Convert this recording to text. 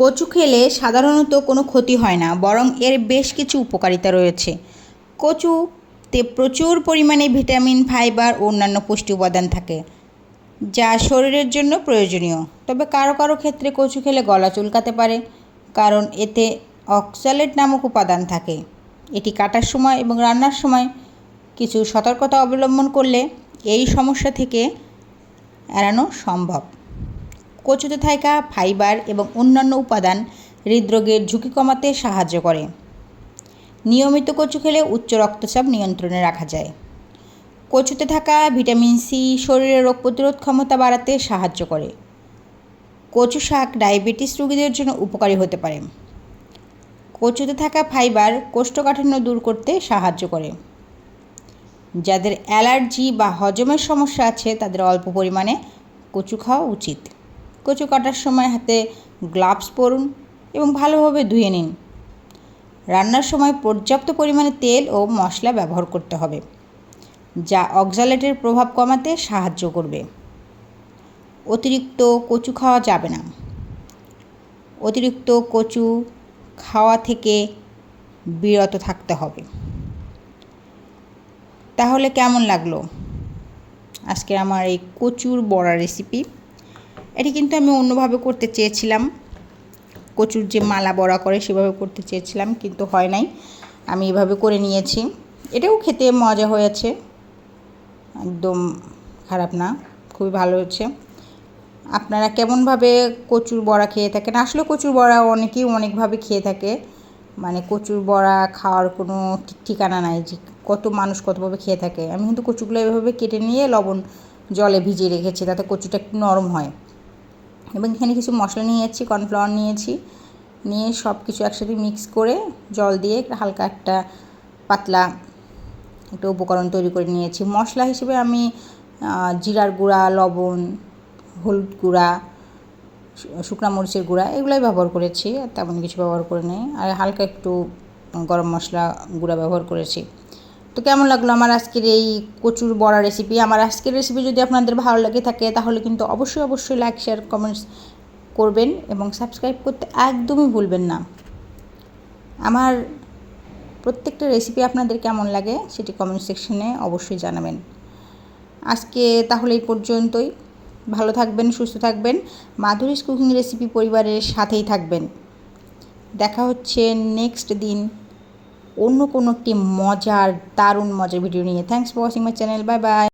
কচু খেলে সাধারণত কোনো ক্ষতি হয় না, বরং এর বেশ কিছু উপকারিতা রয়েছে। কচুতে প্রচুর পরিমাণে ভিটামিন, ফাইবার ও অন্যান্য পুষ্টি উপাদান থাকে, যা শরীরের জন্য প্রয়োজনীয়। তবে কারও কারও ক্ষেত্রে কচু খেলে গলা চুলকাতে পারে, কারণ এতে অক্সালেট নামক উপাদান থাকে। এটি কাটার সময় এবং রান্নার সময় কিছু সতর্কতা অবলম্বন করলে এই সমস্যা থেকে এড়ানো সম্ভব। কচুতে থাকা ফাইবার এবং অন্যান্য উপাদান হৃদরোগের ঝুঁকি কমাতে সাহায্য করে। নিয়মিত কচু খেলে উচ্চ রক্তচাপ নিয়ন্ত্রণে রাখা যায়। কচুতে থাকা ভিটামিন সি শরীরের রোগ প্রতিরোধ ক্ষমতা বাড়াতে সাহায্য করে। কচু শাক ডায়াবেটিস রোগীদের জন্য উপকারী হতে পারে। কচুতে থাকা ফাইবার কোষ্ঠকাঠিন্য দূর করতে সাহায্য করে। যাদের অ্যালার্জি বা হজমের সমস্যা আছে, তাদের অল্প পরিমাণে কচু খাওয়া উচিত। কচু কাটার সময় হাতে গ্লাভস পরুন এবং ভালোভাবে ধুয়ে নিন। রান্নার সময় পর্যাপ্ত পরিমাণে তেল ও মশলা ব্যবহার করতে হবে, যা অক্সালেটের প্রভাব কমাতে সাহায্য করবে। অতিরিক্ত কচু খাওয়া যাবে না। অতিরিক্ত কচু খাওয়া থেকে বিরত থাকতে হবে। তাহলে কেমন লাগল? আজকে আমার এই কচুর বড়া রেসিপি এটি কিন্তু আমি অন্যভাবে করতে চেয়েছিলাম। কচুর যে মালা বড়া করে সেভাবে করতে চেয়েছিলাম, কিন্তু হয় নাই। আমি এভাবে করে নিয়েছি। এটাও খেতে মজা হয়েছে। একদম খারাপ না, খুবই ভালো হচ্ছে আপনারা কেমনভাবে কচুর বড়া খেয়ে থাকেন? আসলে কচুর বড়া অনেকেই অনেকভাবে খেয়ে থাকে। মানে কচুর বড়া খাওয়ার কোনো ঠিক ঠিকানা নাই যে কত মানুষ কতভাবে খেয়ে থাকে। আমি কিন্তু কচুগুলো এভাবে কেটে নিয়ে লবণ জলে ভিজিয়ে রেখেছি, তাতে কচুটা একটু নরম হয়। এবং এখানে কিছু মশলা নিয়েছি, কর্নফ্লাওয়ার নিয়েছি। নিয়ে সব কিছু একসাথে মিক্স করে জল দিয়ে হালকা একটা পাতলা একটা উপকরণ তৈরি করে নিয়েছি। মশলা হিসেবে আমি জিরার গুঁড়া, লবণ, হলুদ গুঁড়া শুকনা মরিচের গুঁড়া এগুলোই ব্যবহার করেছি তেমন কিছু ব্যবহার করে নেই আর হালকা একটু গরম মশলা গুঁড়া ব্যবহার করেছি। তো কেমন লাগল আমার আজকের এই কচুর বড়া রেসিপি আমার আজকের রেসিপি যদি আপনাদের ভালো লাগে থাকে, তাহলে কিন্তু অবশ্যই অবশ্যই লাইক শেয়ার কমেন্টস করবেন এবং সাবস্ক্রাইব করতে একদমই ভুলবেন না। আমার প্রত্যেকটা রেসিপি আপনাদের কেমন লাগে সেটি কমেন্ট সেকশনে অবশ্যই জানাবেন। আজকে তাহলে এই পর্যন্তই। ভালো থাকবেন, সুস্থ থাকবেন। মাধুরীস কুকিং রেসিপি পরিবারের সাথেই থাকবেন। দেখা হচ্ছে নেক্সট দিন। অন্য কোনো একটি মজার, দারুণ মজার ভিডিও নিয়ে। Thanks for watching my channel bye bye